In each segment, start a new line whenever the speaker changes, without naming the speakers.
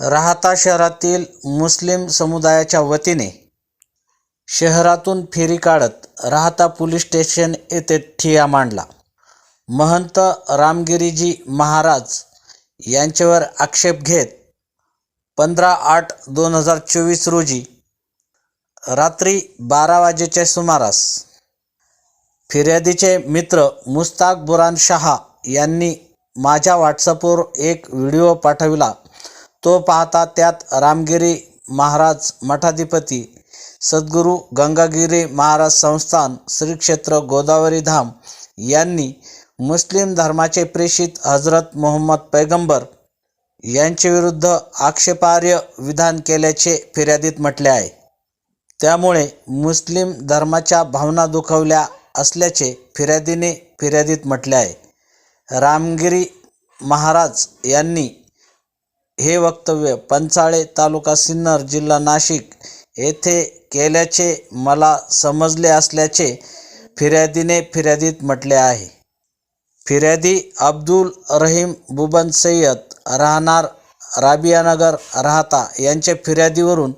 राहता शहरातील मुस्लिम समुदायाच्या वतीने शहरातून फेरी काढत राहता पोलीस स्टेशन येथे ठिया मांडला. महंत रामगिरीजी महाराज यांच्यावर आक्षेप घेत पंधरा आठ दोन हजार चोवीस रोजी रात्री बारा वाजेच्या सुमारास फिर्यादीचे मित्र मुस्ताक बुरान शहा यांनी माझ्या व्हॉट्सअपवर एक व्हिडिओ पाठविला. तो पाहता त्यात रामगिरी महाराज मठाधिपती सद्गुरू गंगागिरी महाराज संस्थान श्री क्षेत्र गोदावरी धाम यांनी मुस्लिम धर्माचे प्रेषित हजरत मोहम्मद पैगंबर यांच्याविरुद्ध आक्षेपार्ह विधान केल्याचे फिर्यादीत म्हटले आहे. त्यामुळे मुस्लिम धर्माच्या भावना दुखवल्या असल्याचे फिर्यादीने फिर्यादीत म्हटले आहे. रामगिरी महाराज यांनी हे वक्तव्य पंचाळे तालुका सिन्नर जिल्हा नाशिक येथे केल्याचे मला समजले असल्याचे फिर्यादीने फिर्यादीत म्हटले आहे. फिर्यादी अब्दुल रहीम बुबन सय्यद राहणार राबियानगर राहता यांच्या फिर्यादीवरून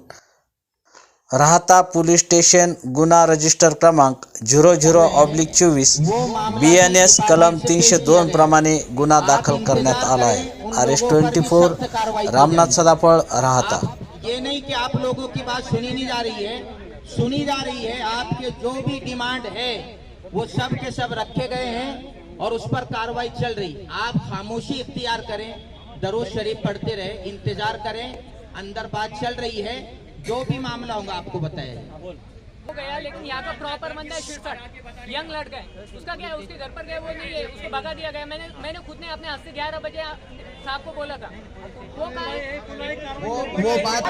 राहता पोलीस स्टेशन गुन्हा रजिस्टर क्रमांक झिरो झिरो ऑब्लिक चोवीस बी एन एस कलम तीनशे दोन प्रमाणे गुन्हा दाखल करण्यात आला आहे. R S twenty four Ramnath Sadaphal Rahata.
ये नहीं कि आप लोगों की बात सुनी नहीं जा रही है। सुनी जा रही है, आपके जो भी डिमांड है, वो सब के सब रखे गए हैं और उस पर कार्रवाई चल रही। आप खामोशी इख्तियार करें, दरोज शरीफ पढ़ते रहे, इंतज़ार करें, अंदर बात चल रही है। जो भी मामला होगा आपको बताया
हो गया लेकिन यहाँ का प्रॉपर बंदा है शिरसठ। यंग लड़का है। उसका क्या है? उसके घर पर गए वो नहीं है उसको भगा दिया गया। मैंने मैंने खुद ने अपने हाथ से ग्यारह बजे साहब को बोला था। वो
वो वो बात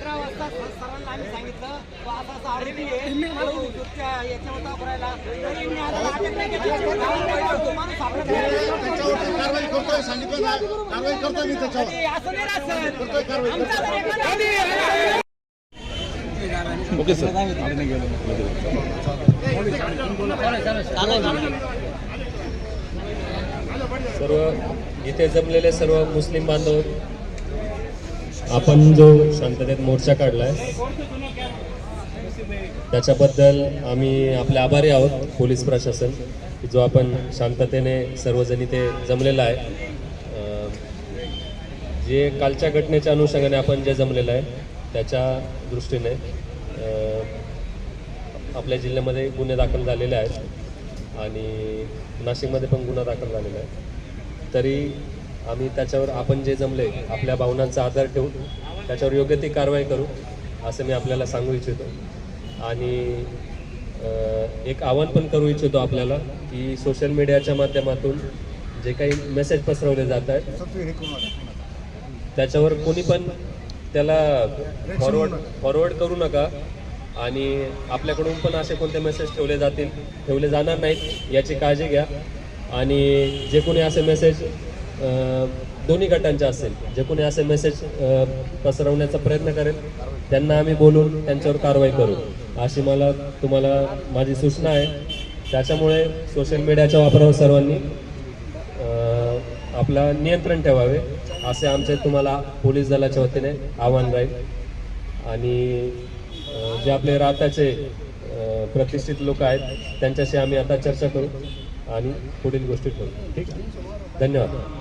अकरा वाजता सरांना आम्ही सांगितलं तो असा आरोपी आहे याच्यावर तरी मी आता अटक नाही केली. तो माणूस सापडत नाही. असं नाही राहत सर. आरोपी आहे.
सर्व इथे जमलेले सर्व मुस्लिम बांधव आपण जो शांततेत मोर्चा काढलाय त्याच्याबद्दल आम्ही आपले आभारी आहोत पोलीस प्रशासन जो आपण शांततेने सर्वजणी ते जमलेला आहे. जे कालच्या घटनेच्या अनुषंगाने आपण जे जमलेलं आहे त्याच्या दृष्टीने आपल्या जिल्ह्यामध्ये गुन्हे दाखल झालेले आहेत आणि नाशिकमध्ये पण गुन्हा दाखल झालेला आहे. तरी आम्ही त्याच्यावर आपण जे जमले आपल्या भावनांचा आधार ठेवू त्याच्यावर योग्य ती कारवाई करू असं मी आपल्याला सांगू इच्छितो. आणि एक आव्हान पण करू इच्छितो आपल्याला की सोशल मीडियाच्या माध्यमातून जे काही मेसेज पसरवले जात आहेत त्याच्यावर कोणी पण त्याला फॉरवर्ड फॉरवर्ड करू नका. आणि आपल्याकडून पण असे कोणते मेसेज ठेवले जातील ठेवले जाणार नाहीत याची काळजी घ्या. आणि जे कोणी असे मेसेज दोन्ही गटांच्या असेल. जे कोणी असे मेसेज पसरवण्याचा प्रयत्न करेल त्यांना आम्ही बोलून त्यांच्यावर कारवाई करू. अशी मला तुम्हाला माझी सूचना आहे. त्याच्यामुळे सोशल मीडियाच्या वापरावर सर्वांनी आपला नियंत्रण ठेवावे असे आमचे तुम्हाला पोलीस दलाच्या वतीने आव्हान राहील. आणि जे आपले राहताचे प्रतिष्ठित लोक आहेत त्यांच्याशी आम्ही आता चर्चा करू आणि पुढील गोष्टी करू ठीक आहे? धन्यवाद.